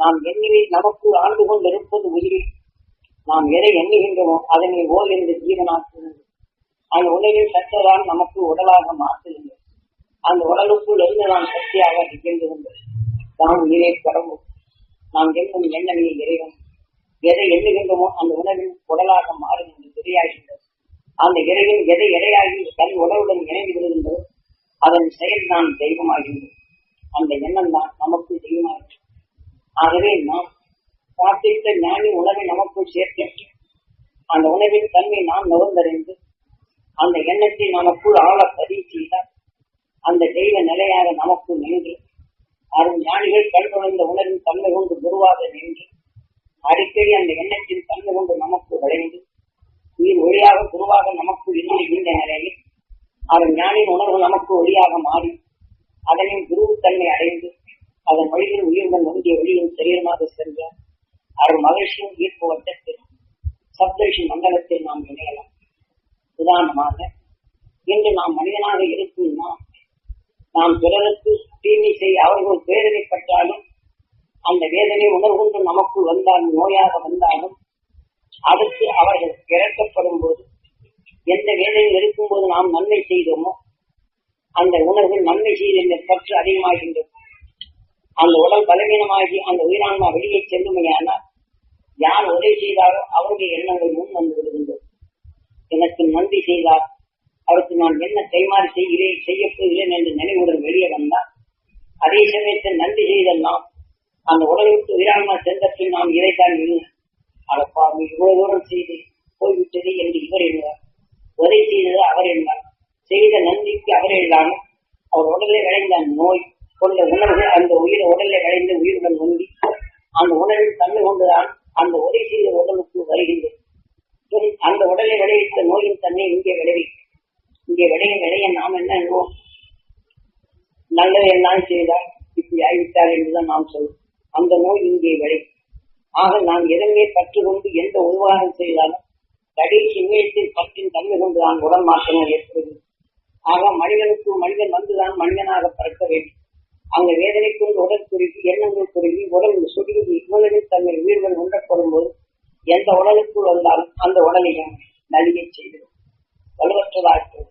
நாம் எண்ணிலே நமக்கு ஆண்டு கொண்டிருப்பது உயிரில். நாம் எதை எண்ணுகின்றோமோ அதனை ஓர் என்று ஜீவனாக்குகிறது அந்த உணவில் சற்றதான் நமக்கு உடலாக மாற்றுகின்றது அந்த உடலுக்குள் இருந்து நாம் சக்தியாக இருக்கின்றது நாம் உயிரை கடவுள் நாம் எண்ணும் எண்ணமே இறைவன். எதை எண்ணுகின்றோமோ அந்த உணவின் உடலாக மாறுகின்றது இரையாகின்றது அந்த இறைவன் எதை இரையாகி தன் உடலுடன் இணைந்து விடுகின்றதோ அதன் செயல் தான் தெய்வமாகின்றது. அந்த எண்ணம் தான் நமக்கு தெய்வமாகின்றது. ஆகவே நாம் சாப்பிட்ட ஞானி உணவை நமக்குள் சேர்த்து அந்த உணவின் தன்மை நாம் நுகர்ந்தறிந்து அந்த எண்ணத்தை நமக்குள் ஆழ பதிவு செய்தால் அந்த தெய்வ நிலையாக நமக்கு நின்று அரும் ஞானிகள் கண்டுணர்ந்த உணர்வின் தன்மை கொண்டு குருவாக நின்று அடிக்கடி அந்த எண்ணத்தின் தன்மை கொண்டு நமக்கு விளைந்து நீர் ஒளியாக குருவாக நமக்கு இருந்து நிலையில் அவன் ஞானின் உணர்வு நமக்கு ஒளியாக மாறி அதனின் குருவுத்தன்மை அடைந்து அதன் வழியில் உயிர்கள் ஒன்றிய ஒளியின் சரீரமாக சென்ற அருள் மகிழ்ச்சியும் ஈர்ப்பு வட்டத்தில் சப்தரிஷி மண்டலத்தில் நாம் இணையலாம். உதாரணமாக இன்று நாம் மனிதனாக இருக்கும்? நாம் நாம் பிறருக்கு தீமை செய்ய அவர்கள் வேதனைப்பட்டாலும் அந்த வேதனை உணர்வுண்டு நமக்குள் வந்தாலும் நோயாக வந்தாலும் அடுத்து அவர்கள் இறக்கப்படும் போது எந்த வேதனையில் இருக்கும்போது நாம் நன்மை செய்தோமோ அந்த உணர்வு நன்மை செய்த பற்று அதிகமாகின்றது. அந்த உடல் பலவீனமாகி அந்த உயிரான்மா வெளியே செல்லுமையானால் யார் உதவி செய்தாரோ அவருடைய எண்ணங்கள் முன் வந்து விடுகின்றது எனக்கு நன்றி செய்தார். அவருக்கு நான் என்ன கைமாறி செய்கிறேன் செய்யப்போகிறேன் என்று நினைவுடன் வெளியே வந்தார். அதே சமயத்தில் நன்றி செய்தெல்லாம் நாம் அந்த உடலை விட்டு உயிரான்மா சென்ற பின் நாம் இதைத்தான் இல்லை அடப்பா நீ இவ்வளவு தூரம் செய்து போய்விட்டது என்று இவர் எண்ணுவார் உதவி செய்தது அவர் என்றார் செய்த நன்றிக்கு அவர் இல்லாமல் அவர் உடலில் விளைந்த நோய் கொண்ட உணர்வு அந்த உயிர் உடலை விளைந்த உயிருடன் ஒன்றி அந்த உணர்வில் தன்மை கொண்டுதான் அந்த ஒரே செய்த உடலுக்கு வருகின்றது. அந்த உடலை விளைவித்த நோயின் தன்மை இங்கே விளைவிக்கும் இங்கே விளைய விளைய நாம் என்ன எண்ணுவோம்? நல்லது எல்லாம் செய்தால் இப்படி ஆகிவிட்டார் என்றுதான் நாம் சொல்வோம். அந்த நோய் இங்கே விளை. ஆக நாம் எதன்மே பற்று கொண்டு எந்த உருவாகம் செய்தாலும் கடைசி இமயத்தில் பற்றின் தன்மை கொண்டுதான் உடல் மாற்றங்கள் ஏற்படுகிறது. ஆக மனிதனுக்கு மனிதன் வந்துதான் மனிதனாக பறக்க வேண்டும். அந்த வேதனை கொண்டு உடல் குறுகி எண்ணங்கள் குறுகி உடல் சுருங்கி உடலில் தன்னை உயிர்கள் உண்டப்படும் போது எந்த உடலுக்குள் வந்தாலும் அந்த உடலையும் நலியை செய்திடும் வலுவற்றதாக்கிறது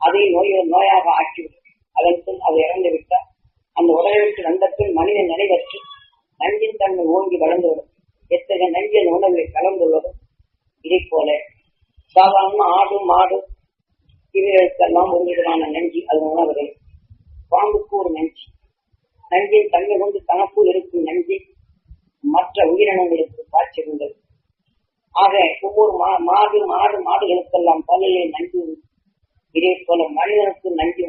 அதை நோய் நோயாக ஆக்கிவிடும். அதன் பின் அது இறந்து விட்டால் அந்த உடலை விட்டு வந்த பின் மனிதன் நினைவற்று நஞ்சின் தன்மை ஓங்கி வளர்ந்துவிடும் எத்தகைய நஞ்சின் உணவில் கலந்துள்ளதோ இதை போல சாதாரண ஆடு மாடு இவைகளுக்கெல்லாம் ஒரு விதமான நஞ்சு அது உணவுகள் பாம்புக்கு ஒரு நஞ்சு நஞ்சில் தன்மை கொண்டு தனக்குள் இருக்கும் நஞ்சை மற்ற உயிரினங்களுக்கு பாய்ச்சுகின்றது ஆக ஒவ்வொரு மா மாடு மாடு மாடுகளுக்கெல்லாம் பல்லிலே நஞ்சு இதே போல மனிதனுக்கு நஞ்சு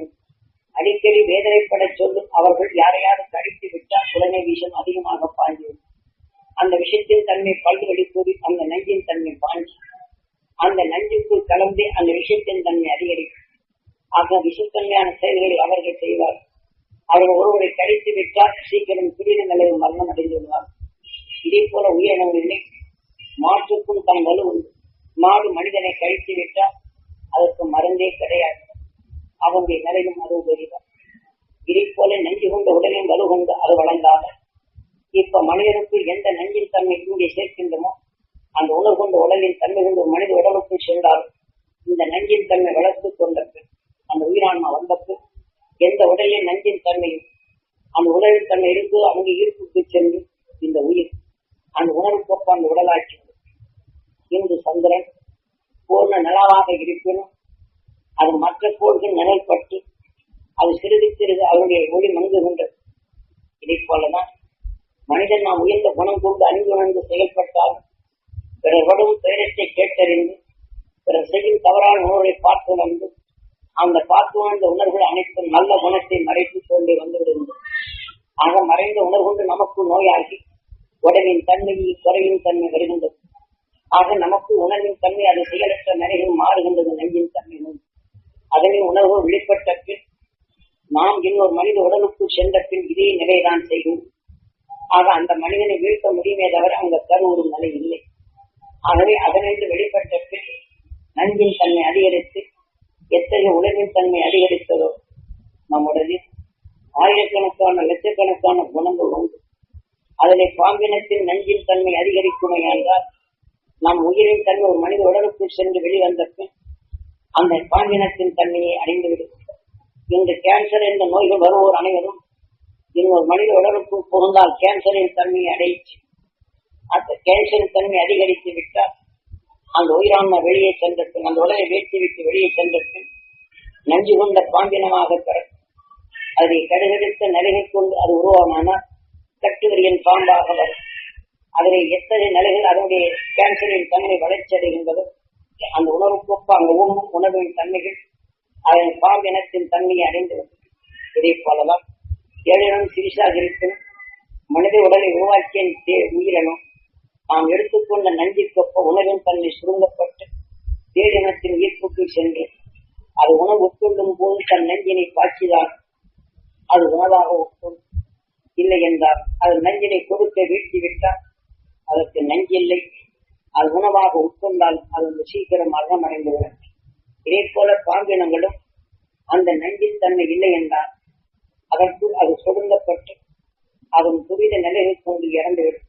அடிக்கடி வேதனைப்பட சொல்லும் அவர்கள் யாரையாவது கடித்து விட்டால் உடனே விஷம் அதிகமாக பாய்ந்து அந்த விஷத்தின் தன்மை பல்வெளி கூறி அந்த நஞ்சின் தன்மை பாய்ச்சி அந்த நஞ்சுக்குள் கலந்து அந்த விஷத்தின் தன்மை அதிகரிக்கும். ஆக விஷத்தன்மையான செயல்களை அவர்கள் செய்வார் அவர்கள் ஒருவரை கழித்து விட்டால் சீக்கிரம் துரித நிலையில் மரணம் அடைந்து விடுவார். இதே போல உயிரினங்களிலே மாற்றுக்கும் தன் வலு உண்டு. மாடு மனிதனை கழித்து விட்டால் அதற்கு மருந்தே கிடையாது. அவனுடைய நிலையும் அது பெரிதான் இதை போல நஞ்சு கொண்ட உடலின் வலு கொண்டு அது வளர்ந்தாக இப்ப மனிதனுக்கு எந்த நஞ்சின் தன்மை இங்கே சேர்க்கின்றமோ அந்த உணவு கொண்ட உடலின் தன்மை கொண்டு மனித உடலுக்குள் சென்றாலும் இந்த நஞ்சின் தன்மை வளர்த்து கொண்ட பின் அந்த உயிரான்மா வந்த பின் எந்த உடலின் நஞ்சின் தன்மையும் அந்த உணவின் தன்மை இருக்கு அவங்க ஈர்ப்புக்கு சென்று இந்த உயிர் அந்த உணர்வுக்கு அந்த உடலாட்சி இன்று சந்திரன் பூர்ண நிலவாக இருப்பினும் அது மற்ற கோள்கள் நிழல்பட்டு அது சிறிது சிறிது அவருடைய ஒளி மங்குகின்றது இதை போலதான் மனிதன் நாம் உயர்ந்த குணம் கொண்டு அணிந்துணர்ந்து செயல்பட்டால் பிறர்வடும் பெயரத்தை கேட்டறிந்து பிறர் செய்யும் தவறான உணர்வை பார்த்து உணர்ந்து அந்த பார்த்து இந்த உணர்வுகள் அனைத்தும் நல்ல குணத்தை மறைத்து கொண்டே வந்துவிடுகின்றது ஆக மறைந்த உணர்வுண்டு நமக்கு நோயாகி உடலின் தன்மையில் குறையின் தன்மை வருகின்றது. ஆக நமக்கு உணர்வின் தன்மை அது செயலற்ற நிலையில் மாறுகின்றது நெஞ்சின் தன்மை அதனை உணர்வு வெளிப்பட்ட பின் நாம் இன்னொரு மனித உடலுக்குள் சென்ற பின் இதே நிலைதான் செய்யும். ஆக அந்த மனிதனை வீழ்த்த முடியுமே தவிர அங்க கருவுறும் நிலை இல்லை. ஆகவே அதனின்று வெளிப்பட்ட பின் நஞ்சின் தன்மை அதிகரித்து எத்தகைய உலகின் தன்மை அதிகரித்ததோ நம் ஆயிரக்கணக்கான லட்சக்கணக்கான குணங்கள் உண்டு. அதனை பாம்பினத்தின் நஞ்சின் தன்மை அதிகரிக்குமே என்றால் நம் உயிரின் தன்மை ஒரு மனித உடலுக்குள் சென்று வெளிவந்த பின் அந்த பாம்பினத்தின் தன்மையை அடைந்து விடுகின்றோம் இந்த கேன்சர் என்ற நோய்கள் வருவோர் அனைவரும் இன்னொரு மனித உடலுக்குள் புகுந்தால் கேன்சரின் தன்மையை அடைச்சு அந்த கேன்சரின் தன்மை அதிகரித்து விட்டால் அந்த உயிரான்மை வெளியே சென்றட்டும் அந்த உலகை வீழ்த்தி விட்டு வெளியே சென்றட்டும் நஞ்சு கொண்ட பாம்பினமாக பிறக்கும். அதை கடுகெடுத்த நிலையை கொண்டு அது உருவமானால் கட்டுவரியின் பாம்பாக வரும். அதனை எத்தனை நிலைகள் அதனுடைய கேன்சரின் தன்மை வளர்ச்சி அடைகின்றதோ அந்த உணவுக்கொப்ப அங்கு உண்ணும் உணவின் தன்மைகள் அதன் பாம்பினத்தின் தன்மையை அடைந்துவிடும் இதே போலதான் ஏழினம் சிறிசாக இருக்கும் மனித உடலை உருவாக்கிய தே- உயிரினம் நாம் எடுத்துக்கொண்ட நஞ்சிற்கொப்ப உணவின் தன்மை சுருங்கப்பட்டு பேரினத்தின் ஈர்ப்புக்கு சென்று அது உணவு உட்கொள்ளும் போது தன் நஞ்சினை பாய்ச்சிதான் அது உணவாக உட்கொள்ளும் இல்லை என்றால் அது நஞ்சினை கொடுக்க வீழ்த்திவிட்டால் அதற்கு நஞ்சில்லை அது உணவாக உட்கொண்டால் அது சீக்கிரம் மரணமடைந்துவிடும். இதே போல பாம்பினங்களும் அந்த நஞ்சின் தன்மை இல்லை என்றால் அதற்குள் அது சுருங்கப்பட்டு அதன் துரித நிலையை கொண்டு இறந்துவிடும்.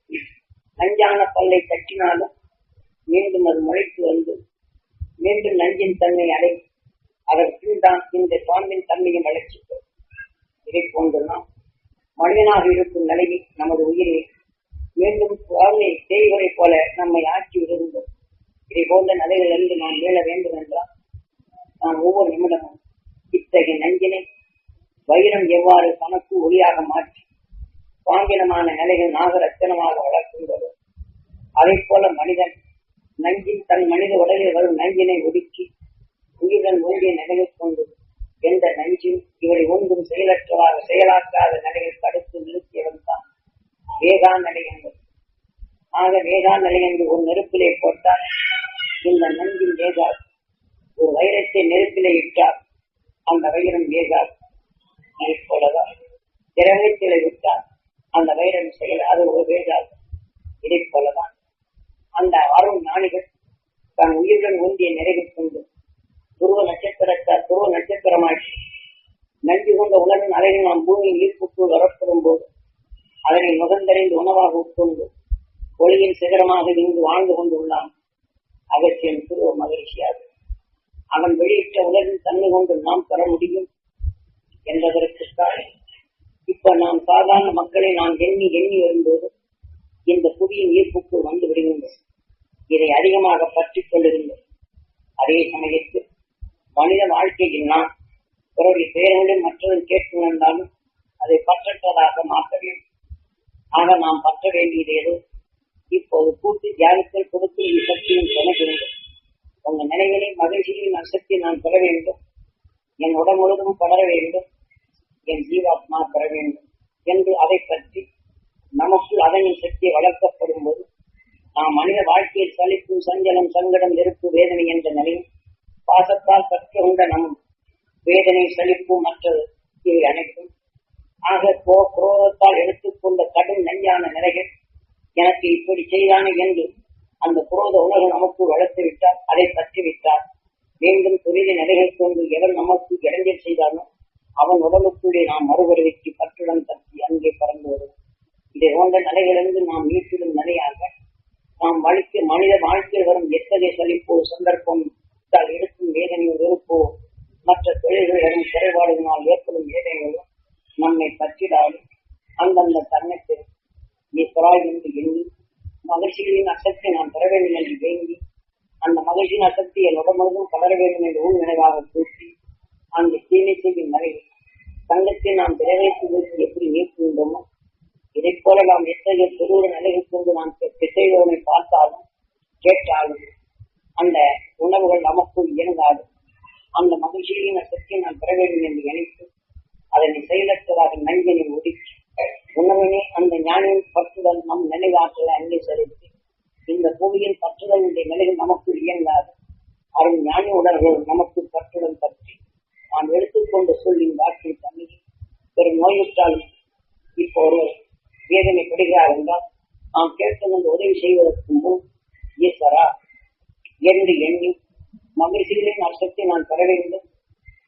நஞ்சான பல்லை தட்டினாலும் மீண்டும் அது முளைத்து வந்து மீண்டும் நஞ்சின் தன்மை அடை அதற்குள் தான் இந்த பாம்பின் தன்மையும் வளர்ச்சி இதை போன்றுலாம் மனிதனாக இருக்கும் நிலையில் நமது உயிரை மீண்டும் குழந்தை தேய்வரை போல நம்மை ஆக்கி விடுகின்றோம். இதை போன்ற நிலைகளிலிருந்து நாம் மீள வேண்டும் என்றால் நாம் ஒவ்வொரு நிமிடமும் இத்தகைய நஞ்சினை வைரம் எவ்வாறு தனக்கு ஒளியாக மாற்றி பாங்கினமான நிலைகள் நாகரத்தனமாக வளர்க்கின்றதோ அதை போல மனிதன் நஞ்சின் தன் மனித உடலில் வரும் நஞ்சினை ஒடுக்கி உயிருடன் ஒன்றிய நிலையில் கொண்டு எந்த நஞ்சும் இவரை ஒன்றும் செயலற்றவாக செயலாக்காத நிலையில் தடுத்து நிறுத்தியவன் தான் வேகா நிலை என்பது ஆக வேகா நிலை என்று ஒரு நெருப்பிலே போட்டால் இந்த நஞ்சின் வேகாது ஒரு வைரத்தை நெருப்பிலே இட்டால் அந்த வைரம் வேகாது அதை போலதான் திரவத்திலே விட்டால் அந்த வைரம் செயல் அது ஒரு வேகாது இதை போலதான். அந்த அருண் ஞானிகள் தன் உயிருடன் ஒன்றிய நிறைவு கொண்டு துருவ நட்சத்திரத்தார் துருவ நட்சத்திரமாக்கி நன்றி கொண்ட உலகின் அலைகள் நாம் பூமியின் ஈர்ப்புக்குள் வரப்படும் போது அதனை முகந்தறிந்து உணவாக உட்கொண்டு ஒளியின் சிகரமாக இங்கு வாழ்ந்து கொண்டுள்ளான் அகற்றியன் துருவ மகிழ்ச்சியாக அவன் வெளியிட்ட உலகின் தன்மை கொண்டு நாம் பெற முடியும் என்பதற்குத்தான் இப்ப நாம் சாதாரண மக்களை நாம் எண்ணி எண்ணி வரும்போது இந்த புதிய ஈர்ப்புக்குள் வந்து விடுகின்றோம் இதை அதிகமாக பற்றிக் கொள்ளுகின்றோம் அதே சமயத்தில் மனித வாழ்க்கையில் நாம் பிறருடைய பெயர்களும் மற்றவர்கள் கேட்டு வந்தாலும் அதை பற்றற்றதாக மாற்ற வேண்டும். ஆக நாம் பற்ற வேண்டியது ஏதோ இப்போது கூட்டு தியானத்தில் கொடுக்கும் சக்தியும் துணைகிறது உங்க நினைவினை மகிழ்ச்சியின் அசக்தி நான் பெற வேண்டும். என் உடல் முழுவதும் படர வேண்டும். என் ஜீவாத்மா பெற வேண்டும் என்று அதை பற்றி நமக்குள் அதனின் சக்தி வளர்க்கப்படும் போது நாம் மனித வாழ்க்கையில் சலிப்பு சஞ்சலம் சங்கடம் நெருப்பு வேதனை என்ற நிலையும் பாசத்தால் கற்று கொண்ட நம் வேதனை சலிப்பு மற்ற இவை அனைத்தும். ஆக கோ குரோதத்தால் எடுத்துக்கொண்ட கடும் நஞ்சான நிலைகள் எனக்கு இப்படி செய்தானே என்று அந்த குரோத உணர்வு நமக்கு வளர்த்து விட்டால் அதை பற்றி விட்டார் மீண்டும் துரித நிலைகள் கொண்டு எவன் நமக்கு இடைஞ்சல் செய்தானோ அவன் உடலுக்குள்ளே நாம் மறுவருவிக்கு பற்றுடன் தப்பி அங்கே பறந்து வருவோம். இதை போன்ற நிலையிலிருந்து நாம் மீட்டிடும் நிலையாக நாம் வழிக்கு மனித வாழ்க்கையில் வரும் எத்தகைய சலிப்போ சந்தர்ப்பம் தால் எடுக்கும் வேதனையோ வெறுப்போ மற்ற தொழில்கள் வரும் குறைபாடுகளால் ஏற்படும் வேதனைகளும் நம்மை பற்றிடாலும் அந்தந்த தருணத்தில் ஈஸ்வராய் என்று எண்ணி மகிழ்ச்சிகளின் அசக்தி நான் பெற வேண்டும் என்று வேண்டி அந்த மகிழ்ச்சியின் அசக்தி என் உடம்பும் பலர வேண்டும் என்று உள் நினைவாக கூட்டி அந்த தீமை செய்யும் நிலையில் தங்கத்தை நாம் திரவேற்றி வைத்து எப்படி நீக்குகின்றோமோ இதைப் போல நாம் எத்தகைய பெருவுட நிலைகள் கொண்டு நாம் திசையோனை பார்த்தாலும் கேட்டாலும் அந்த உணவுகள் நமக்குள் இயங்காது அந்த மகிழ்ச்சியின் சக்தியை நாம் பெற வேண்டும் என்று நினைத்து அதனை செயலற்றதாக நஞ்சினை ஒதுக்கி உணவினை அந்த ஞானியின் பற்றுதல் நம் நினைவாற்றலை அங்கே செலுத்தி இந்த புவியின் பற்றுதலுடைய நிலையில் நமக்குள் இயங்காது அருள் ஞானி உணர்வுகள் நமக்கு பற்றுதல் பற்றி நாம் எடுத்துக்கொண்ட சொல்லின் வாக்கின் தன்மையை பெரும் நோயுற்றால் இப்போ ஒரு வேதனைப்படுகிறார் என்றால் நாம் கேட்கும் உதவி செய்வதற்கு முன் ஈஸ்வரா என்று எண்ணி மகிழ்ச்சிகளின் அர்த்தத்தை நான் பெற வேண்டும்.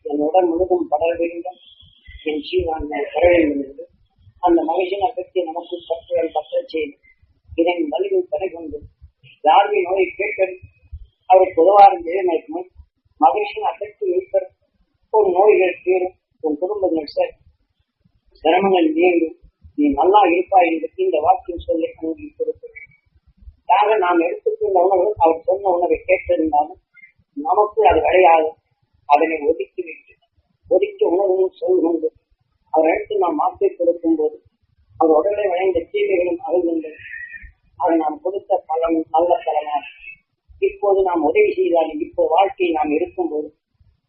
என் உடல் முழுதும் படர வேண்டும் என் ஜீவான் நான் பெற வேண்டும் என்று அந்த மகிழ்ச்சியின் பற்றி நமக்கு பற்றுகள் பற்ற செய்து இதன் வலிவில் துணை கொண்டு யாருடைய நோயை கேட்க அவருக்கு உதவாரம் செய்ய மகிழ்ச்சியின் அசக்தி வைப்பர் உன் நோய்கள் தீரும் உன் குடும்பங்கள் சார் சிரமங்கள் நீங்கும் நீ நல்லா இருப்பாய் என்று இந்த வாக்கியம் சொல்லி அனுமதி கொடுக்கிறேன் யாக நாம் எடுத்துக்கொண்ட உணவு அவர் சொன்ன உணவை கேட்டிருந்தாலும் நமக்குள் அது விளையாது அதனை ஒதுக்கி விட்டு ஒதுக்கி உணவும் சொல் கொண்டு அவர் எடுத்து நாம் மாற்றி கொடுக்கும் போது அவர் உடலை விளைந்த தீமைகளும் அகழ்கின்றது அதை நாம் கொடுத்த பலன் நல்ல பலனாக இப்போது நாம் உதவி செய்தால் இப்போ வாழ்க்கையை நாம் இருக்கும்போது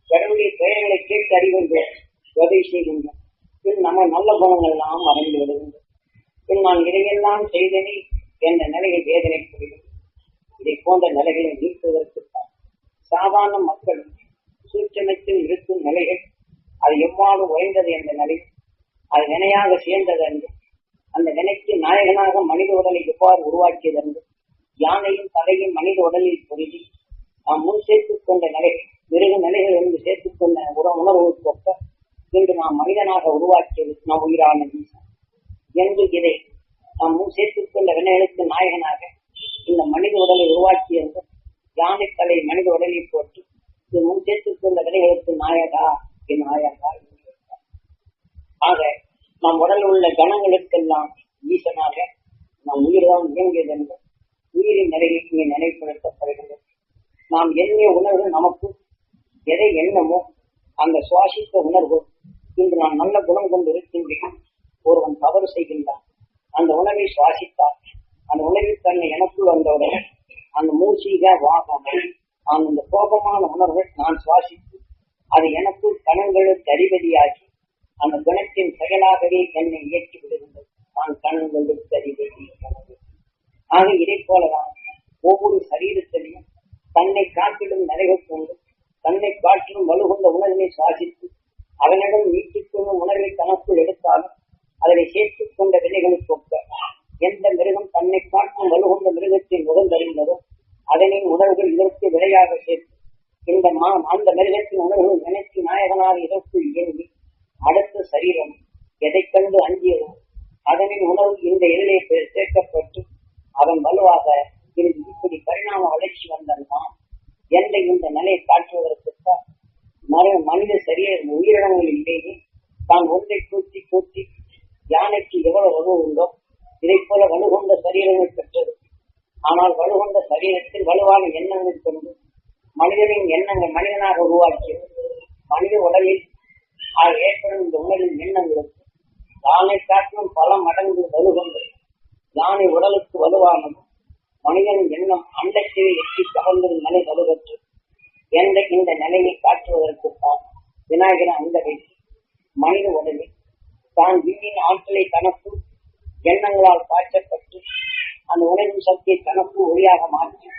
கடவுளுடைய பெயர்களை கேட்டு அறிவது உதவி செய்கின்றோம் பின் நம்ம நல்ல குணங்கள் எல்லாம் மறைந்து விடுகின்றோம் பின் நான் இதையெல்லாம் செய்தனே என்ற நிலையில் வேதனை புரியும் இதை போன்ற நிலைகளை நீக்குவதற்குத்தான் சாதாரண மக்கள் சூட்சமத்தில் இருக்கும் நிலைகள் அது எவ்வாறு உயர்ந்தது என்ற நிலை அது நினையாக சேர்ந்தது என்று அந்த நினைக்கு நாயகனாக மனித உடலை எவ்வாறு உருவாக்கியது என்று யானையும் தலையும் மனித உடலில் பொருதி நாம் முன் சேர்த்துக் கொண்ட நிலை மிருக நிலைகள் இருந்து சேர்த்துக் கொண்ட உற உணர்வு கொப்ப இன்று நாம் மனிதனாக போகிறான் என்று இதை நாம் முன் சேர்த்துக் கொண்ட வினைகளுக்கு நாயகனாக இந்த மனித உடலை உருவாக்கியது யானை தலை மனித உடலை போட்டு இது முன் சேர்த்துக் கொண்ட வினைகளுக்கு நாயகா என் நாயகா ஆக நம் உடலில் உள்ள கணங்களுக்கெல்லாம் ஈசனாக நம் உயிர்தான் இயங்கியது என்று உயிரின் நிலையில் இங்கே நினைப்படுத்தப்படுகிறது நாம் எண்ணிய உணர்வு நமக்கு எதை எண்ணமோ அந்த சுவாசித்த உணர்வு இன்று நான் நல்ல குணம் கொண்டு இருக்கின்றேன். ஒருவன் தவறு செய்கின்றான். அந்த உணவை சுவாசித்தார் அந்த உணவில் தன்னை எனக்குள் வந்தவுடன் அந்த மூச்சிக வாகம் அந்த கோபமான உணர்வை நான் சுவாசித்து அது எனக்குள் கணங்களுக்கு அதிபதியாகி அந்த குணத்தின் செயலாகவே என்னை இயக்கி விடுகின்றது. நான் கணங்களுக்கு அதிபதி ஆக இதை போலதான் ஒவ்வொரு சரீரத்திலையும் தன்னை காட்டிலும் நிறைவு கொண்டு தன்னை காட்டிலும் வலுகொண்ட உணர்வை சுவாசித்து அதனிடம் நீட்டிக் உணர்வை தனக்குள் எடுத்தாலும் அதனை சேர்த்துக் கொண்ட வினைகளுக்கு ஒப்ப எந்த மிருகம் தன்னை காட்டும் வலுகொண்ட மிருகத்தை முகந்தறிந்ததோ அதனை உணர்வு இதற்கு விலையாக சேர்த்து இந்த மா அந்த மிருகத்தின் உணர்வு நினைத்து நாயகனாக இதற்குள் இயங்கி அடுத்த சரீரம் எதை கண்டு அஞ்சியதோ அதனின் உணர்வு இந்த எதிரே சேர்க்கப்பட்டு அவன் வலுவாக இருந்து இப்படி பரிணாம வளர்ச்சி வந்த நாம் என்ற இந்த நிலையை காட்டுவதற்குத்தான் மறு மனித சரீரம் உயிரினங்கள் இல்லையே தான் ஒன்றை கூட்டி கூட்டி யானைக்கு எவ்வளவு வலு உண்டோ இதை போல வலுகொண்ட சரீரங்கள் பெற்றது. ஆனால் வலுகொண்ட சரீரத்தில் வலுவான எண்ணங்கள் கொண்டு மனிதனின் எண்ணங்கள் மனிதனாக உருவாக்கியது. மனித உடலில் ஆக ஏற்படும் இந்த உடலின் எண்ணங்களுக்கு யானை காட்டிலும் பல மடங்கு வலுகொண்டது. யானை உடலுக்கு வலுவானது. மனிதனின் எண்ணம் அண்டத்தை எட்டி கவர்ந்திருந்த மனை வலுவற்று என்ற இந்த நிலையை காட்டுவதற்குத்தான் விநாயகர் அந்த வயசு மனித உடலில் தான் விண்ணின் ஆற்றலை தனக்கு எண்ணங்களால் பாய்ச்சப்பட்டு அந்த உணவின் சக்தியை தனக்கு ஒளியாக மாற்றி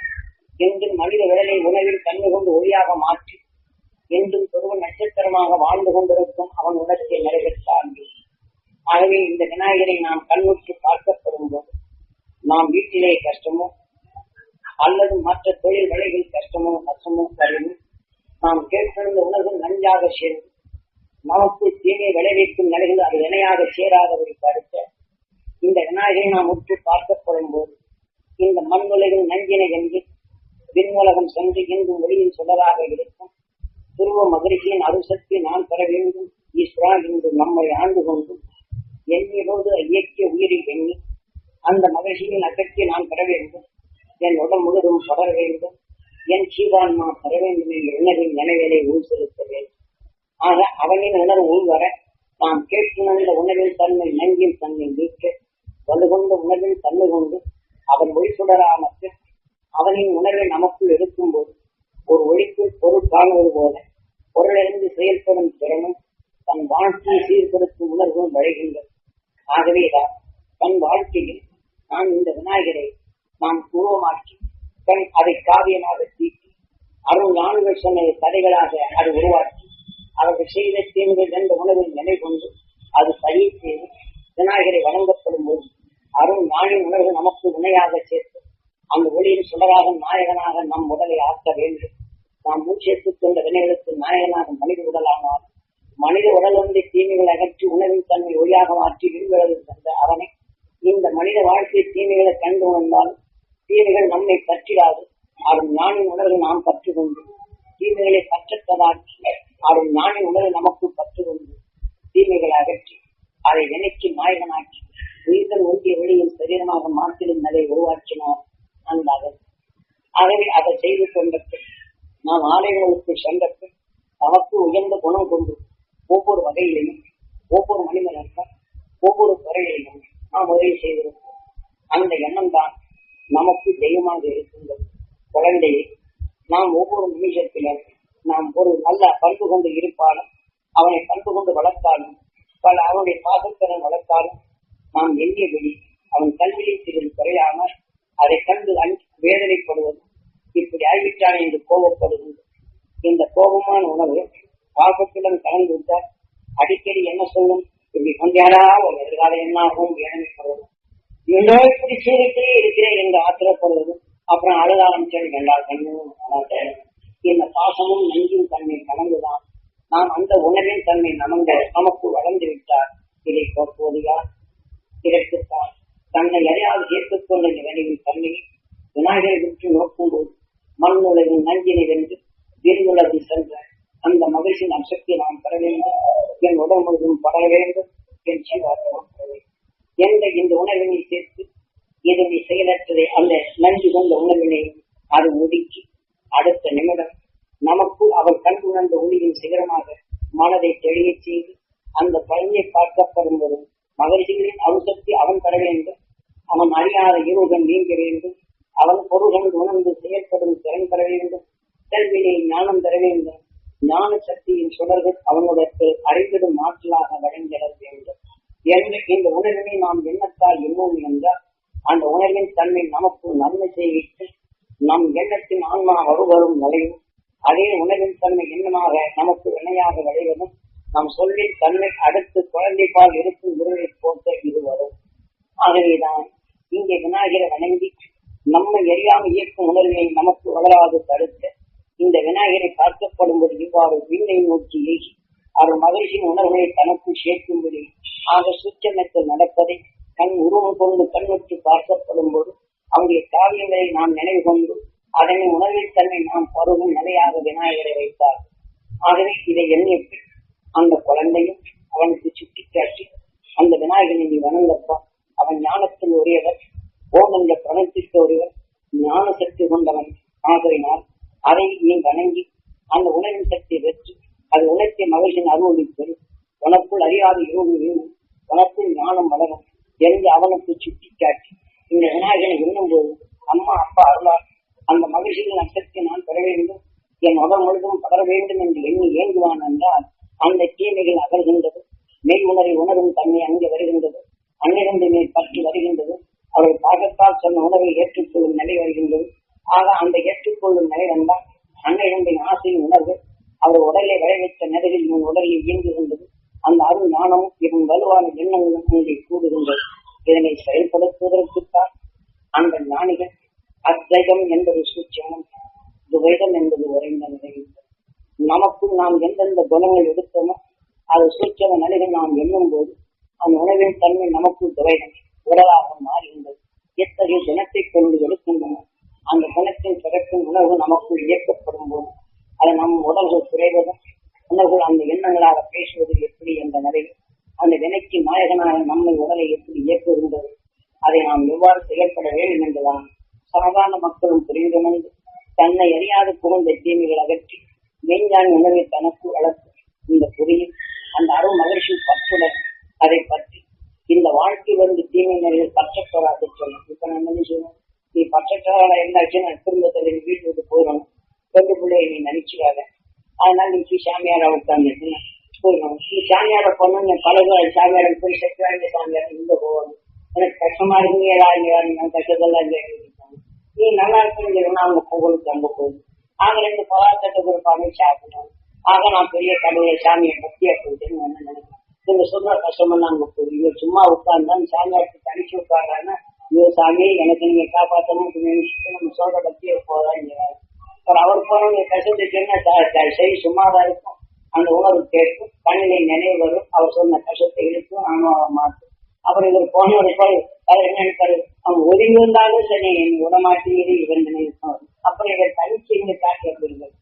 என்றும் மனித உடலை உணவில் தன்மை கொண்டு ஒளியாக மாற்றி என்றும் துருவ நட்சத்திரமாக வாழ்ந்து கொண்டிருக்கும் அவன் உணர்ச்சியை நிறைவேற்றார்கள் ஆகவே இந்த விநாயகரை நாம் கண்ணுற்று பார்க்கப்படும் போது நாம் வீட்டிலே கஷ்டமோ அல்லது மற்ற தொழில் வழிகள் கஷ்டமோ கஷ்டமோ கருவி நாம் கேட்கின்ற உணர்வு நஞ்சாக சேரும். நமக்கு தீமை விளைவிக்கும் நிலைகள் அது இணையாக சேராதபடி தடுக்க இந்த விநாயகரை நாம் உற்று பார்க்கப்படும் போது இந்த மண் உலகின் நஞ்சினை என்று விண்ணுலகம் சென்று எங்கும் ஒளியின் சுடராக இருக்கும். துருவ மகிழ்ச்சியின் அருசக்தி நான் பெற வேண்டும். ஈஸ்வரா இன்று நம்மை ஆண்டு கொண்டு எண்ணியோடு இயக்கிய உயிரை எண்ணி அந்த மகிழ்ச்சியின் அகற்றி நான் பெற வேண்டும். என் உடல் முழுதும் தொடர வேண்டும். என் ஜீவான்மா பெற வேண்டும் என்ற உணர்வின் நினைவேலை உள் செலுத்த வேண்டும். ஆக அவனின் உணர்வு உள்வர நாம் கேட்டுணர்ந்த உணர்வின் தன்மை நங்கின் தன்மை நீக்க வலுகொண்ட உணர்வின் தன்மை கொண்டு அவன் ஒளி சுடராமற்று அவனின் உணர்வை நமக்குள் இருக்கும்போது ஒரு ஒளிக்குள் பொருள் காணுவது போல பொருளிலிருந்து செயல்படும் திறனும் தன் வாழ்க்கையை சீர்படுத்தும் உணர்வும் வழிகின்றது ஆகவேதான் தன் வாழ்க்கையில் நான் இந்த விநாயகரை நாம் உருவமாக்கி தன் அதை காவியமாக தீட்டி அருள் நான்கள் சொன்ன தடைகளாக அது உருவாக்கி அவர்கள் செய்த தீங்குகள் என்ற உணர்வில் நிலை கொண்டு அது சரி செய்து விநாயகரை வழங்கப்படும் போது அருள் நாளின் உணர்வு நமக்கு உணையாக சேர்த்து அந்த ஒளியின் சுடராக நாயகனாக நம் உடலை ஆக்க வேண்டும். நாம் மூச்சேற்றுக் கொண்ட வினைகளுக்கு நாயகனாக மனித உடலானால் மனித உடலிருந்து தீமைகளை அகற்றி உணவின் தன்மை ஒளியாக மாற்றி விண்வெளி தந்த அவனை இந்த மனித வாழ்க்கை தீமைகளை கண்டு உணர்ந்தால் தீமைகள் நம்மை பற்றிடாது ஆடும் ஞானின் உணர்வு நாம் பற்று கொண்டு தீமைகளை பற்றத்ததாக்கி ஆடும் ஞானின் உணர்வு நமக்கு பற்று கொண்டு தீமைகளை அகற்றி அதை நினைச்சு நாயகனாக்கி உயிர்கள் ஒன்றிய வெளியில் சரீரமாக மாற்றிடும் நிலை உருவாக்கினார் அந்த அவர் ஆகவே அதை செய்து கொண்டது நாம் ஆலயங்களுக்கு சென்றது நமக்கு உயர்ந்த குணம் கொண்டு ஒவ்வொரு வகையிலையும் ஒவ்வொரு மனிதனுக்கும் ஒவ்வொரு துறையிலையும் நாம் உதவி செய்திருக்கிறோம் அந்த எண்ணம் தான் நமக்கு தெய்வமாக இருக்கின்றது குழந்தையை நாம் ஒவ்வொரு நிமிஷத்திலும் நாம் ஒரு நல்ல பண்பு கொண்டு இருப்பாலும் அவனை பண்பு கொண்டு வளர்த்தாலும் பல அவனுடைய பாசத்திறன் வளர்த்தாலும் நாம் எண்ணியபடி அவன் கல்வியை சிறிது குறையாமல் அதை கண்டு அன்- வேதனைப்படுவது இப்படி ஆகிவிட்டான் என்று இந்த கோபமான உணவு பாசத்துடன் கலந்து விட்டால் அடிக்கடி என்ன சொல்லும்? இப்படி கொஞ்சாடா ஒரு எதிர்காலம் என்ன ஆகும் வேதனைப்படுவது ஏதோ இப்படி செய்துட்டே இருக்கிறேன் என்று ஆத்திரப்படுவது அப்புறம் அழுத ஆரம்பிச்சது ரெண்டாள் கண்ணும் அழாத. இந்த பாசமும் நெஞ்சும் தன்மை கலந்துதான் நாம் அந்த உணவின் தன்மை நமங்க நமக்கு வளர்ந்து விட்டார் இதை போக்குவது யார் இதற்குத்தான் தன்னை அறியாது சேர்த்துக் கொண்ட இந்த வினையின் தன்மையை விநாயகரை விட்டு நோக்கும்போது மண் உலகின் நஞ்சினை வென்று விரிவுலகில் சென்ற அந்த மகிழ்ச்சியின் அம்சத்தை நாம் பெற வேண்டும் என் உடல் முழுவதும் படர வேண்டும் என் சீவாத்மா பெற வேண்டும் என்ற இந்த உணர்வினை சேர்த்து இதனை செயலற்றதை அந்த நன்றி கொண்ட உணர்வினை அது ஒதுக்கி அடுத்த நிமிடம் நமக்கு அவள் கண் உணர்ந்த ஒளியின் சிகரமாக மனதை தெளியச் செய்து அந்த பழனியை பார்க்கப்படும் போது மகரிஷிகளின் அணுசக்தி அவன் பெற வேண்டும் அவன் அறியாத இருவர்கள் நீங்க வேண்டும் அவன் பொருள்கள் உணர்ந்து செயற்படும் திறன் பெற வேண்டும் கல்வியை ஞானம் பெற வேண்டும் ஞான சக்தியின் சுடர்கள் அவனுடைய அறிந்திடும் ஆற்றலாக வழங்கிட வேண்டும். என்ற இந்த உணர்வினை நாம் எண்ணத்தால் எண்ணுவோம் என்றால் அந்த உணர்வின் தன்மை நமக்கு நன்மை செய்வித்து நம் எண்ணத்தின் ஆன்மா வருவரும் நிலையும் அதே உணவின் தன்மை இன்னமாக நமக்கு இணையாக விளைவதும் நம் சொல்லின் தன்மை அடுத்து குழந்தைப்பால் இருக்கும் உருவை போன்ற இது வரும். ஆகவேதான் இங்கே விநாயகரை வணங்கி நம்மை எரியாமல் இயக்கும் உணர்வை நமக்கு வளராது தடுக்க இந்த விநாயகரை பார்க்கப்படும்போது இவ்வாறு விண்ணை நோக்கி ஏகி அவர் மகிழ்ச்சியின் உணர்வுகளை தனக்கு சேர்க்கும்படி ஆக சுச்சமத்தில் நடப்பதை கண் உருவம் கொண்டு கண்ணுற்று பார்க்கப்படும் போது அவருடைய காவியங்களை நாம் நினைவு கொண்டு அதனை உணர்வில் தன்னை நாம் பருகும் நிலையாக விநாயகரை வைத்தார். ஆகவே இதை எண்ணிட்டு அந்த குழந்தையும் அவனுக்கு சுட்டிக்காட்டி அந்த விநாயகனை நீ வணங்கப்பா. அவன் ஞானத்தில் உரியவர் ஓம் என்ற பிரணத்திற்கு ஒருவர் ஞான சக்தி கொண்டவன். ஆகையினால் அதை நீ வணங்கி அந்த உணவின் சக்தியை பெற்று அது உணர்த்திய மகிழ்ச்சியின் அனுபவிப்பது உனக்குள் அறியாத இருள் வீணும் உனக்குள் ஞானம் வளரும். என்று அவனுக்கு சுட்டிக்காட்டி இந்த விநாயகனை எண்ணும்போது அம்மா அப்பா அருளார் அந்த மகிழ்ச்சியின் அச்சத்தை நான் பெற வேண்டும். என் உடல் முழுதும் படர வேண்டும் என்று எண்ணி ஏங்குவான் என்றால் அந்த தீமைகள் அகழ்கின்றது மெய் உணரை உணரும் தன்மை அங்கு வருகின்றது. அன்னிருந்து நீர் பற்றி வருகின்றது. அவர்கள் பாகத்தால் சொன்ன உணவை ஏற்றுக்கொள்ளும் நிலை வருகின்றது. ஆக அந்த ஏற்றுக்கொள்ளும் நிலை வந்தால் அன்னிரண்டின் ஆசையின் உணர்வு அவர் உடலை வரவேற்ற நிலையில் இவன் உடலில் இயங்குகின்றது. அந்த அருள் ஞானமும் இவன் வலுவான எண்ணங்களும் அங்கே கூடுகின்றது இதனை செயல்படுத்துவதற்குத்தான் அந்த ஞானிகள் அத்வைதம் என்பது சூட்சமும் துவைதம் என்பது உறைந்த நிலையில் நமக்குள் நாம் எந்தெந்த குணங்கள் எடுத்தோமோ அது சூட்சம நிலைகள் நாம் எண்ணும் போது அந்த உணவின் தன்மை நமக்குள் துவைதம் உடலாக மாறுகின்றது எத்தகைய குணத்தை கொண்டு எடுக்கின்றன அந்த குணத்தின் பிறக்கும் உணர்வு நமக்குள் இயக்கப்படும் போது அது நம் உடல்கள் குறைவதும் உணர்வுகள் அந்த எண்ணங்களாக பேசுவது எப்படி என்ற நிலையில் அந்த வினைக்கு நாயகனாக நம்மை உடலை எப்படி இயக்குகின்றது அதை நாம் எவ்வாறு செயல்பட வேண்டும் என்றுதான் சாதாரண மக்களும் புரிந்துணர்ந்து தன்னை அறியாத புகுந்த தீமைகள் அகற்றி மெய்ஞான உணர்வை தனக்கு வளர்த்து இந்த புரியும் அந்த அருள் மகிழ்ச்சி பற்றுடன் அதை பற்றி இந்த வாழ்க்கை வந்து தீமை நிலையில் பற்றப்படாத சொல்லும் இப்ப என்ன நீ பற்றற்றவளா இருந்தாச்சு நான் நீ வீட்டு விட்டு போயிடணும். பெண்டு பிள்ளைய நீ நினைச்சுக்காத அதனால நீ சாமியாரா உட்கார்ந்து போயிடணும். நீ சாமியார பொண்ணு பழகு சாமியாரை போய் செட்டு சாமியார் இங்க போகணும். எனக்கு கஷ்டமா இருக்குங்க ஏதாவது கஷ்டத்தெல்லாம் கேட்டுருக்காங்க நீ நல்லா இருக்குன்னு அவங்க புகழுக்கு அங்க போகுது ஆக ரெண்டு பதார்த்தத்தை கொடுப்பாங்க சாப்பிடணும். ஆக நான் பெரிய கடவுளை சாமியை பக்தியா போயிட்டேன்னு என்ன நினைக்கிறேன்? நீங்க சொல்ற கஷ்டமெல்லாம் அங்க போகுது இவங்க சும்மா உட்கார்ந்தா சாமியாருக்கு தனிச்சு உட்கார்றாங்கன்னா ஐயோ சாமி எனக்கு நீங்க காப்பாற்றணும் நம்ம சொல்ற பக்தியை போதான் அப்புறம் அவர் போனவங்க கஷ்டத்துக்கு செய் சும்மாதான் இருக்கும். அந்த உணர்வு கேட்கும் கண்ணிலே நினைவு வரும். அவர் சொன்ன கஷ்டத்தை இழுக்கும் அனுபவ மாற்றும். அப்புறம் இவர் போன போய் அவர் என்ன நினைப்பாரு? அவன் ஒதுங்கி இருந்தாலும் சரி நீ விடமாட்டீங்க இவர் நினைப்பாரு. அப்புறம் இவர் தனிச்சு இங்க காட்டி அப்படிங்கிறது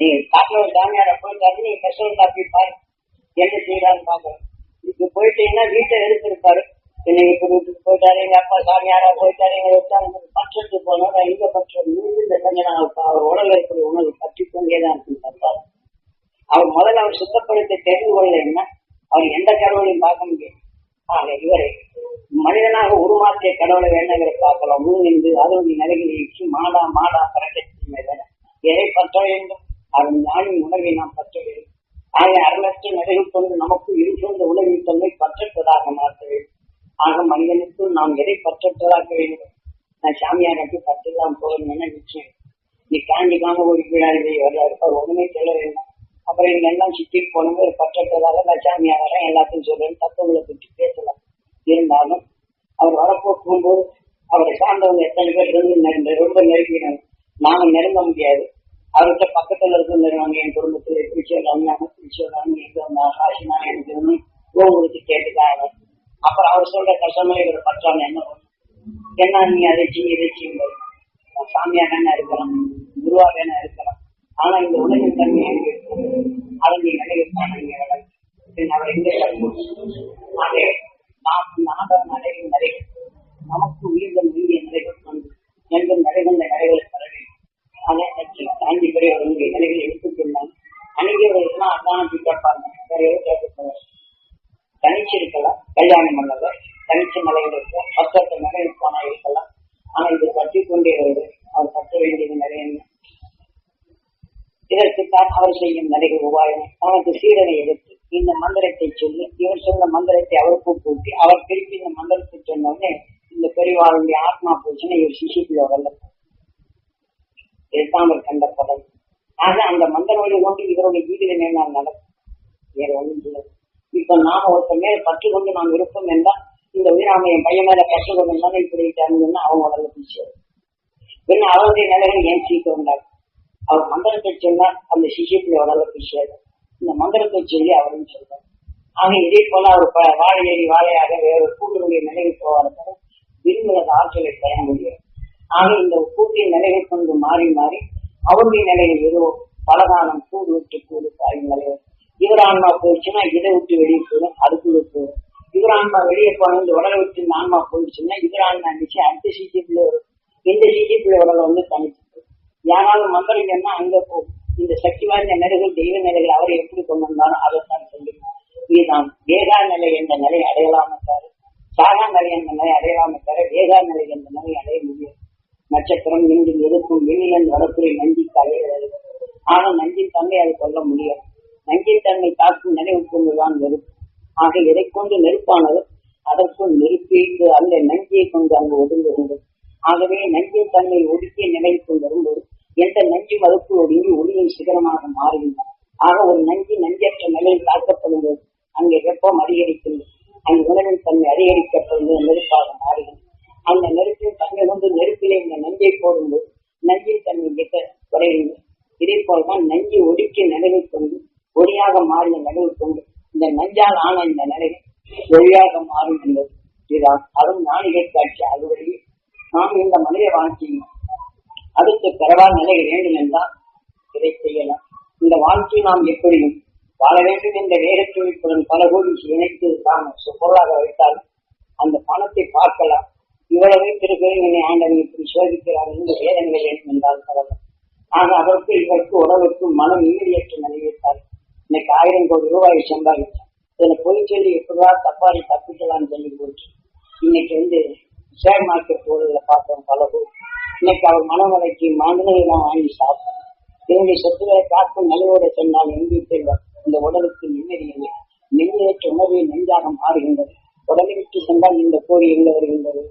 நீங்க காட்டுற சாமியார போயிட்டாரு நீங்க கஷ்டம் காப்பி பாரு. என்ன செய்யறான்னு பாக்குறோம் இப்ப போயிட்டீங்கன்னா வீட்டை எடுத்திருப்பாரு என்னை இப்படி விட்டுட்டு போயிட்டாரு எங்க அப்பா சாமியாரா போயிட்டாரு எங்க வச்சாங்க பற்றத்து போனோம் எங்க பற்றது இந்த கொஞ்ச நாள் அவர் உடல்ல இருக்கிற உணவு பற்றி கொண்டேதான் இருக்குன்னு பார்த்தாரு அவர் முதல்ல அவர் சுத்தப்படுத்த தெரிந்து கொள்ளலைன்னா அவர் எந்த கடவுளையும் பார்க்க முடியும் ஆக இவரை மனிதனாக உருமாற்றிய கடவுளை வேண்டங்கிற பார்க்கலாம் முன் நின்று அறுபது நிலைகளை இட்டு மாடா மாடா பறக்கத்தின் மேல எதை பற்ற வேண்டும் அதன் ஞானின் உணர்வை நாம் பற்ற வேண்டும் ஆக அருளற்ற நிலையில் கொண்டு நமக்கு இருக்கின்ற உலகின் தன்மை பற்றற்றதாக மாற்ற வேண்டும் ஆக மனிதனுக்குள் நாம் எதை பற்றற்றதாக்க வேண்டும் நான் சாமியாருக்கு பற்றலாம் போகணும் என்ன நிச்சயம் நீ காண்டிக்காம ஒரு கீழாடி வர்றாரு அவர் ஒண்ணுமே சொல்ல வேண்டாம் அப்புறம் இங்க எல்லாம் சுத்தி போனவங்க ஒரு பற்றற்றதாக நான் சாமியார் வரேன் எல்லாத்தையும் சொல்றேன் தத்துவங்களை பற்றி பேசலாம் இருந்தாலும் அவர் வரப்போக்கும் போது ஆண்டவங்க எத்தனை பேர் இருந்து ரொம்ப நெருங்கினாங்க நாம நெருங்க முடியாது. அவர்கிட்ட பக்கத்துல இருந்துருவாங்க என் குடும்பத்துல எப்படி சொல்றாங்க எப்படி சொல்றாங்க எங்க வந்தாங்க ஆசினா எனக்கு ஒண்ணு கோபுரத்து கேட்டுக்காங்க அப்புறம் அவர் சொல்ற கஷ்டங்களை இவர் பற்றாம என்ன என்ன நீ அதை செய்ய இதை செய்யுங்கள் சாமியா வேணா இருக்கலாம் குருவா வேணா இருக்கலாம். ஆனா இந்த உலகின் தன்மை எனக்கு அதை நீ நினைவுக்கான அவர் எங்க ஆக நாம் நாதம் நடைகள் நமக்கு உயிர்கள் மீறிய நிலைகள் வந்து எங்கள் நிறைந்த நிலைகளை பெற வேண்டும் அதை பற்றி தாண்டி பெரியவர்களுடைய நிலைகளை எடுத்துக்கொண்டால் அணிகிறவர்கள்லாம் அதானத்தை கேட்பாங்க வேற எதுவும் கேட்கக்கூடாது தனிச்சிருக்கலாம் கல்யாணம் பண்ணவர் தனிச்ச நிலையில் இருக்கலாம் பக்கத்து நிலையில் போனா இருக்கலாம். ஆனா இது பற்றி கொண்டே வருது. அவர் பற்ற வேண்டியது நிறைய இதற்குத்தான் அவர் செய்யும் நடிகர் உபாயம். அவனுக்கு சீரனை எடுத்து இந்த மந்திரத்தை சொல்லி இவர் சொன்ன மந்திரத்தை அவருக்கு கூட்டி அவர் திருப்பி இந்த மந்திரத்தை சொன்னோடனே பெரியவாளுடைய ஆத்மா போச்சுன்னா இவர் சிசிக்குள்ள வரல. எட்டாமல் கண்ட படம் ஆக அந்த மந்திர வழி கொண்டு இவருடைய ஜீவித மேலால் நடக்கும். வேற ஒன்றும் இல்லை. இப்ப நாம ஒருத்தர் மேல பற்று கொண்டு நாம் இருப்போம் என்றால் இந்த உயிராம என் பையன் மேல பற்று கொண்டு இருந்தாலும் இப்படி இருக்காருன்னு அவங்க உடல பிடிச்சாரு பின்ன அவருடைய நிலைகள் ஏன் சீக்கிரம் உண்டாகும் அவர் மந்திரத்தை சொன்னார் அந்த சிஷியத்துல உடல பிடிச்சாரு இந்த மந்திரத்தை சொல்லி அவரும் சொல்றாரு. ஆக இதே போல அவர் வாழை ஏறி வாழையாக வேற கூட்டுடைய நிலைக்கு போவார்கள் விரும்புகிற ஆற்றலை பெற முடியும். ஆக இந்த கூட்டின் நிலையை கொண்டு மாறி மாறி அவருடைய நிலையில் ஏதோ பலகாலம் கூடு விட்டு கூடு பாயும் நிலைகள் இவர் ஆன்மா போயிடுச்சுன்னா இதை விட்டு வெளியே போயிடும் அதுக்குள்ள போயிடும் இவர் ஆன்மா வெளியே போன உடலை விட்டு இந்த ஆன்மா போயிடுச்சுன்னா இவர் ஆன்மா இருந்துச்சு அடுத்த சீக்கியத்துல வரும். இந்த சீக்கியத்துல உடலை வந்து தனிச்சு யாராலும் மந்திரம் மந்திரிங்கன்னா அங்க போகும் இந்த சக்தி வாய்ந்த நிலைகள் தெய்வ நிலைகள் அவர் எப்படி கொண்டு வந்தாலும் அதைத்தான் சொல்லுங்க இதுதான் வேகா நிலை என்ற நிலை அடையலாமட்டாரு சாகா நிலை என்ற நிலை அடையலாமட்டார வேகா நிலை என்ற நிலை அடைய முடியும் நட்சத்திரம் மீண்டும் இருக்கும் வெளியிலிருந்து வரக்கூடிய நஞ்சி கலைகிறது ஆனால் நஞ்சின் தன்மை அதை கொள்ள முடியாது நஞ்சின் தன்மை தாக்கும் நினைவு கொண்டுதான் நெருப்பு ஆக எதை கொண்டு நெருப்பானது அதற்குள் நெருப்பீட்டு அல்ல நஞ்சியை கொண்டு அங்கு ஒதுங்குகின்றது ஆகவே நஞ்சின் தன்மை ஒடுக்கிய நிலை கொண்டு வரும்போது எந்த நஞ்சும் அதற்குள் ஒடுங்கி ஒளியின் சிகரமாக மாறுகின்றன ஆக ஒரு நஞ்சு நஞ்சற்ற நிலையில் தாக்கப்படும் போது அங்கே வெப்பம் அதிகரிக்கின்றது அந்த உணவின் தன்மை அதிகரிக்கப்படுவது நெருப்பாக மாறுகின்றது அந்த நெருப்பின் தன்மை கொண்டு நெருப்பிலே இந்த நஞ்சை போடும்போது நஞ்சின் தன்மை மிக குறைகின்றது இதே போலதான் நஞ்சு ஒடுக்கிய நிலையை கொண்டு ஒளியாக மாறிய நிலையை கொண்டு இந்த நஞ்சால் ஆன இந்த நிலை ஒளியாக மாறும் என்பது இதுதான். அதுவும் ஞானிகள் காட்சி அதுவரையில் நாம் இந்த மனித வாழ்க்கையும் அடுத்த பெறவா நிலை வேண்டும் என்றால் இதை செய்யலாம். இந்த வாழ்க்கை நாம் எப்படியும் வாழ வேண்டும் என்ற வேகத்துணிப்புடன் பல கோடி இணைத்து தாம் பொருளாக வைத்தால் அந்த பணத்தை பார்க்கலாம். இவ்வளவு திருப்பி ஆண்டவன் இப்படி சோதிக்கிறார் என்று வேதனை வேண்டும் என்றால் பரவாயில்ல. ஆனால் அதற்கு இவருக்கு உடலுக்கு மனம் நிம்மதியற்ற நிலைவித்தார் இன்னைக்கு ஆயிரம் கோடி ரூபாய் சம்பாதிச்சேன். இதுல பொய் சொல்லி எப்படா தப்பாடி தப்பிக்கலாம்னு சொல்லி போச்சு. இன்னைக்கு வந்து ஷேர் மார்க்கெட் போர்டுல பார்த்தோம் பல பேர். இன்னைக்கு அவர் மனவரைக்கு மனநிலையெல்லாம் வாங்கி சாப்பிட்டோம் என்னுடைய சொத்துக்களை காக்கும் நிலையோட சொன்னால் எங்கே செல்வார்? இந்த உடலுக்கு நிம்மதி இல்லை. நிம்மதியற்ற உணர்வை நெஞ்சாக மாறுகின்றது. உடலை விட்டு சென்றால் இந்த கோரி எங்க வருகின்றது?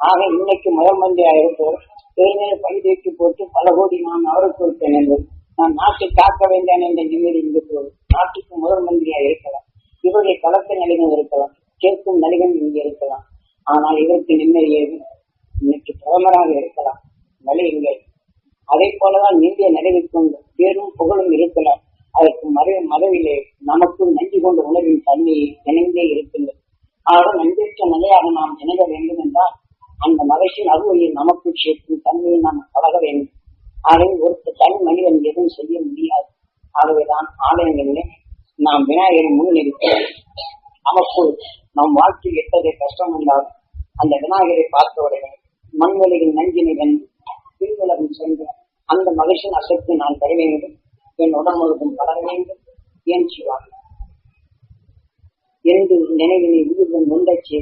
ஆக இன்னைக்கு முதல் மந்திரியா இருப்பவர் தேர்தலை பணி தூக்கி போட்டு பல கோடி நான் அவருக்கு கொடுத்தேன் என்பது நான் நாட்டை காக்க வேண்டாம் என்ற நிம்மதி இங்கு நாட்டுக்கு முதல் மந்திரியா இருக்கலாம். இவருடைய கலக்க நிலைகள் இருக்கலாம். கேட்கும் நலிகன் இங்கே இருக்கலாம். ஆனால் இவருக்கு நிம்மதியை இன்னைக்கு பிரதமராக இருக்கலாம். வழி இல்லை. அதே போலதான் இந்திய நிலையில் பேரும் புகழும் இருக்கலாம். அதற்கு மறை மறைவிலே நமக்கும் நன்றி கொண்ட உணவின் தன்மையை இணைந்தே இருக்கின்றது. ஆக நன்றற்ற நிலையாக நாம் இணைய வேண்டும் என்றால் அந்த மகிழ்ச்சியின் அருமையை நமக்கு சேர்க்கும் தன்மையை நாம் பழக வேண்டும். ஆகவே ஒரு தனி மனிதன் எதுவும் செய்ய முடியாது. ஆகவேதான் ஆலயங்களிலே நாம் விநாயகரை முன்னிறுத்தி நமக்குள் நம் வாழ்க்கையில் எட்டதை கஷ்டம் என்றால் அந்த விநாயகரை பார்த்தவுடனே மண்வெளியின் நஞ்சினை வென்று பின்விலகம் சென்று அந்த மகிழ்ச்சியின் அசத்தை நான் பெற வேண்டும். என் உடல் முழுவதும் பலர வேண்டும் ஏன் என்று நினைவினை உயிருடன் முந்தச்சு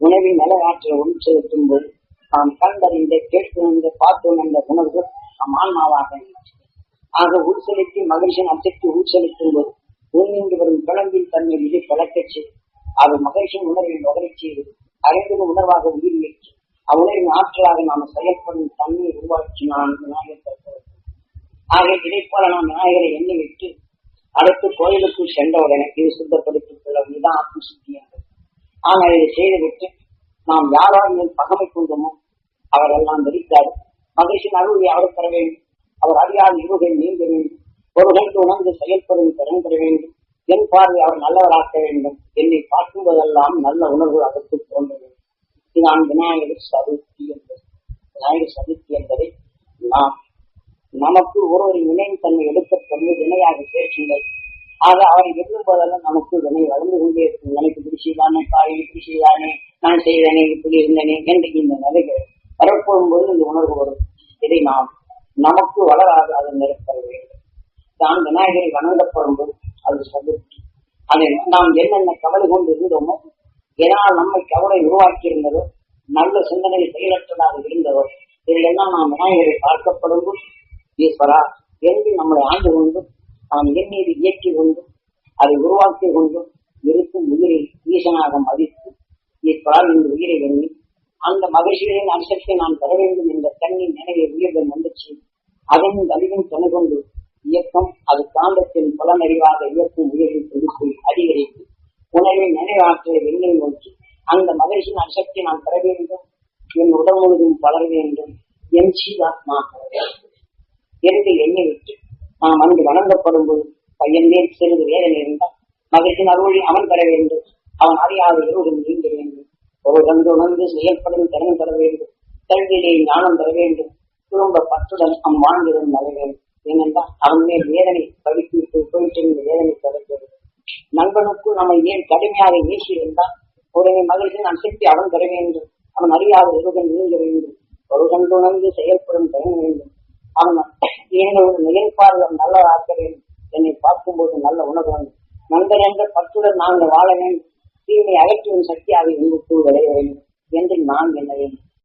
உணவின் நலவாற்றை உள் செலுத்தும் போது நாம் கண்டறிந்த கேட்கின்ற பார்த்தோம் என்ற உணர்வு நம் ஆன்மாவாக ஆக உள் செலுத்தி மகிழ்ச்சியின் அச்சத்தை உள் போது வரும் கிளம்பின் தன்மை மீது கலக்கச் செய்து அது மகிழ்ச்சியின் உணர்வின் வகரச் செய்து அறிந்தும் உணர்வாக உயிர் ஏற்று அவ்வுணர்வின் ஆற்றலாக நாம் செயல்படும் தன்மை உருவாக்கி நான் விநாயகர் தருகிறேன். ஆக இதைப் போல நாம் விநாயகரை எண்ணி விட்டு அடுத்து கோயிலுக்குள் சென்றவுடனே இது சுத்தப்படுத்திக் கொள்ள இதுதான் ஆத்ம சுத்தி என்பது ஆனால் இதை செய்துவிட்டு நாம் யாரால் மேல் பகமை கொண்டோமோ அவரெல்லாம் வெறித்தார் மகிழ்ச்சியின் அருளை அவர் பெற வேண்டும் அவர் அறியாத இருகள் நீங்க வேண்டும் ஒருவருக்கு உணர்ந்து செயல்படும் திறன் பெற வேண்டும் என் பார்வை அவர் நல்லவராக்க வேண்டும். என்னை பார்க்கும்போதெல்லாம் நல்ல உணர்வு அதற்கு தோன்ற வேண்டும் இதுதான் விநாயகர் சதுர்த்தி என்பது. விநாயகர் சதுர்த்தி என்பதை நாம் நமக்கு ஒருவரின் வினையின் தன்மை எடுக்கப்பட்டு வினையாக சேர்க்கின்றது ஆக அவரை எண்ணும் போதெல்லாம் நமக்கு வினை வளர்ந்து கொண்டே இருக்கும். எனக்கு இப்படி செய்தானே காய் நான் செய்தனே இப்படி இருந்தேனே என்று இந்த நிலைகள் வரப்போகும் போது இந்த உணர்வு வரும். இதை நாம் நமக்கு வளராது அது நிறுத்த வேண்டும். தான் விநாயகரை வணங்கப்படும் போது அது சொல்லு அதை நாம் என்னென்ன கவலை கொண்டு இருந்தோமோ எதனால் நம்மை கவலை உருவாக்கி இருந்ததோ நல்ல சிந்தனை செயலற்றதாக இருந்ததோ இதையெல்லாம் நாம் விநாயகரை பார்க்கப்படும் போது ஈஸ்வரா என்று நம்மளை ஆண்டு கொண்டு நாம் எண்ணீர் இயக்கி கொண்டு அதை உருவாக்கி கொண்டு இருக்கும் உயிரை ஈசனாக மதித்து ஈஸ்வரால் இந்த உயிரை எண்ணி அந்த மகிழ்ச்சிகளின் அம்சத்தை நான் பெற வேண்டும் என்ற கண்ணின் நினைவை உயிர்கள் வந்துச்சு. அதன் அதிகம் துணை கொண்டு இயக்கம் அது காந்தத்தின் புலனறிவாக இயக்கும் உயிரின் துடிப்பை அதிகரித்து உணர்வின் நினைவாற்றலை வெண்ணை நோக்கி அந்த மகிழ்ச்சியின் அம்சத்தை நான் பெற வேண்டும் என் உடல் முழுதும் வளர வேண்டும் என் சீதாத்மா என்று எண்ணி விட்டு நாம் அங்கு வணங்கப்படும் போது பையன் மேல் சிறிது வேதனை இருந்தால் மகிழ்ச்சியின் அருளை அவன் பெற வேண்டும் அவன் அறியாத இருவரும் நீங்க வேண்டும். ஒரு உணர்ந்து செயல்படும் திறன் பெற வேண்டும். கல்வியிலே ஞானம் பெற வேண்டும். குடும்ப பற்றுடன் அம்மாண்டிடம் வர வேண்டும் ஏனென்றால் அவன் மேல் வேதனை படித்து விட்டு போயிட்டிருந்த வேதனை தொடர்கிறது. நண்பனுக்குள் நம்ம ஏன் கடுமையாக வீசியிருந்தால் உடனே மகிழ்ச்சியின் அசக்தி அவன் பெற வேண்டும். அவன் அறியாத இருவன் நீங்க வேண்டும். ஒரு கண்டு உணர்ந்து செயல்படும் திறன் வேண்டும். அவன் என்னோட நிகழ்பார்கள் நல்லதாக்க வேண்டும். என்னை பார்க்கும்போது நல்ல உணர்வு நண்பன் என்ற பற்றுடன் நாங்கள் வாழ வேண்டும். தீமை அகற்றும் சக்தியாக உங்களுக்குள் விளைய வேண்டும். என்று நான் எண்ண வேண்டும்?